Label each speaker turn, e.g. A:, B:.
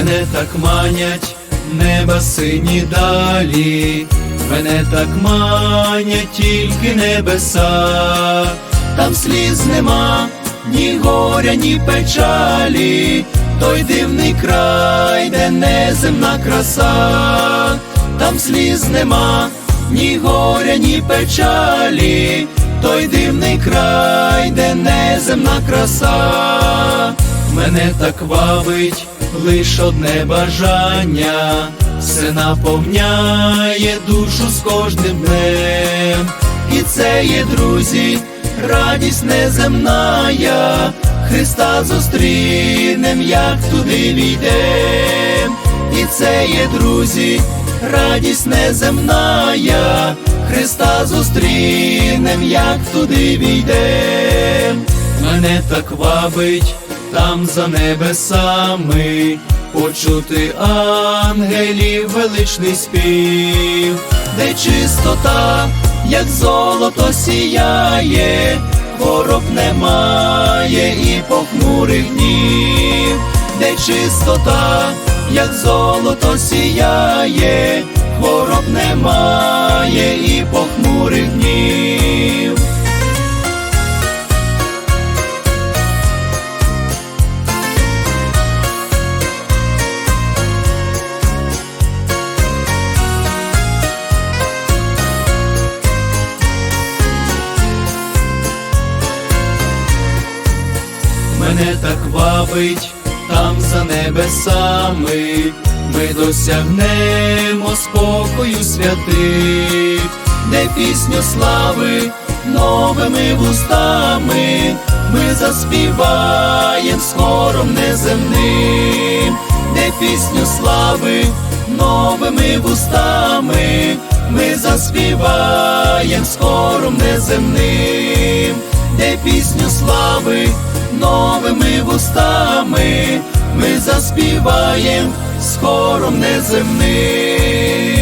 A: Мене так манять неба сині далі, мене так манять тільки небеса, там сліз нема, ні горя, ні печалі, той дивний край, де неземна краса, там сліз нема, ні горя, ні печалі, той дивний край, де неземна краса, мене так вабить лиш одне бажання, все наповняє душу з кожним днем, і це є, друзі, радість неземная, Христа зустрінем, як туди війдем, і це є, друзі, радість неземная, Христа зустрінем, як туди війдем, мене так вабить там за небесами, почути ангелів величний спів, де чистота, як золото сіяє, хвороб немає і похмурих днів, де чистота, як золото сіяє, хвороб немає і похмурих днів. Мене так вабить там за небесами, ми досягнемо спокою святих, де пісню слави новими вустами, ми заспіваєм з хором неземним, де пісню слави новими вустами, ми заспіваєм з хором неземним, де пісню слави новими вустами ми заспіваєм з хором неземним.